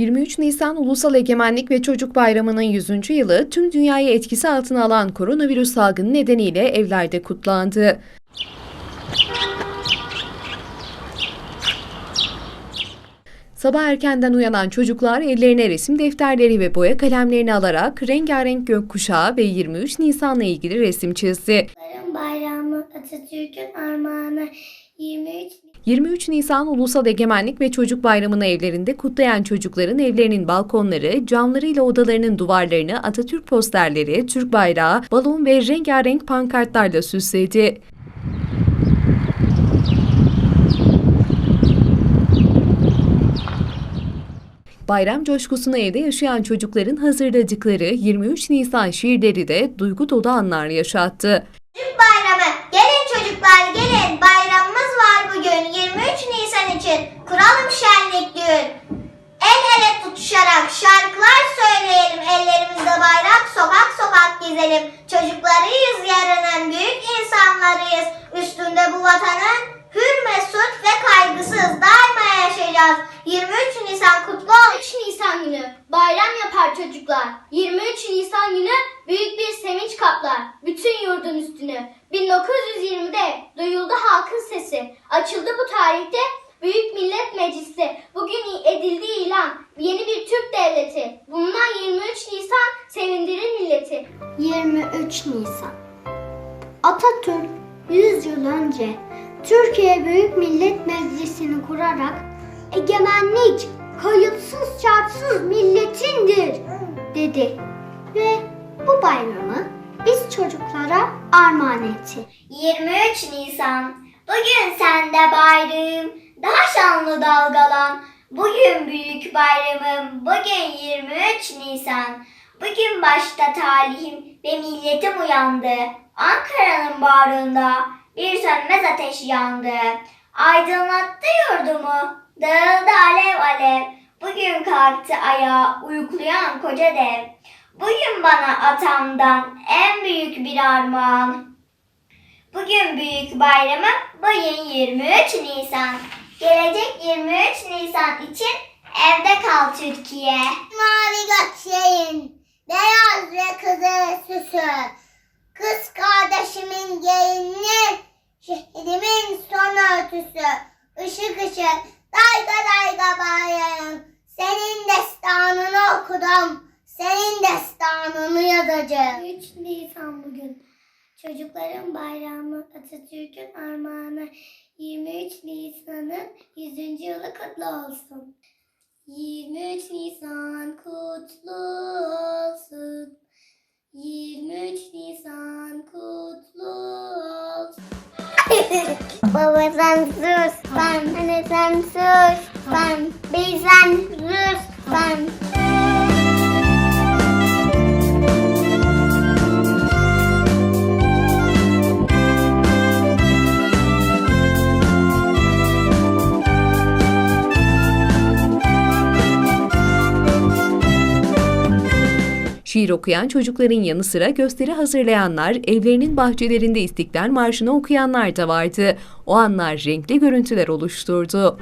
23 Nisan Ulusal Egemenlik ve Çocuk Bayramı'nın 100. yılı tüm dünyayı etkisi altına alan koronavirüs salgını nedeniyle evlerde kutlandı. Sabah erkenden uyanan çocuklar ellerine resim defterleri ve boya kalemlerini alarak rengarenk gökkuşağı ve 23 Nisan'la ilgili resim çizdi. Bayramı Atatürk'ün armağanı 23 23 Nisan Ulusal Egemenlik ve Çocuk Bayramı'nı evlerinde kutlayan çocukların evlerinin balkonları, camlarıyla odalarının duvarlarını Atatürk posterleri, Türk bayrağı, balon ve rengarenk pankartlarla süsledi. Bayram coşkusunu evde yaşayan çocukların hazırladıkları 23 Nisan şiirleri de duygu dolu anlar yaşattı. Türk bayramı. Gelin çocuklar gelin. Bayramımız var bugün 23 Nisan için. Kuralım şenlik düğün. El ele tutuşarak şarkılar söyleyelim. Ellerimizde bayrak sokak sokak gezelim. Çocuklarıyız yarının büyük insanlarıyız. Üstünde bu vatanın hür mesut ve kaygısız daima yaşayacağız. 23 Nisan kutlu olsun. 23 Nisan günü bayram yapar çocuklar. 23 Nisan günü büyük bir sevinç kaplar bütün yurdun üstünü. 1920'de duyuldu halkın sesi. Açıldı bu tarihte Büyük Millet Meclisi. Bugün edildi ilan yeni bir Türk devleti. Bulunan 23 Nisan sevindirir milleti. 23 Nisan Atatürk 100 yıl önce Türkiye Büyük Millet Meclisi'ni kurarak egemenlik kayıtsız şartsız milletindir dedi ve bu bayramı biz çocuklara armağan etti. 23 Nisan. Bugün sende bayram. Daha şanlı dalgalan. Bugün büyük bayramım. Bugün 23 Nisan. Bugün başta talihim ve milletim uyandı. Ankara'nın bağrında bir sönmez ateş yandı. Aydınlattı yurdumu. Dağıldı alev alev. Bugün kalktı ayağa uyuklayan koca dev Bugün bana atamdan en büyük bir armağan Bugün büyük bayramım, bugün 23 Nisan. Gelecek 23 Nisan için evde kal Türkiye. Mavi gökçeğin, beyaz ve kızıl süsü. Kız kardeşimin gelinli, şehidimin son örtüsü. Işık ışık, dayga dayga bayram. Senin destanını okudum, senin destanını yazacağım. 3 Nisan bugün. Çocukların bayramı Atatürk'ün armağanı 23 Nisan'ın 100. yılı kutlu olsun. 23 Nisan kutlu olsun. 23 Nisan kutlu olsun. Baba sen sus ben. Anne sen sus ben. Bey sen sus ben. Şiir okuyan çocukların yanı sıra gösteri hazırlayanlar, evlerinin bahçelerinde İstiklal Marşı'nı okuyanlar da vardı. O anlar renkli görüntüler oluşturdu.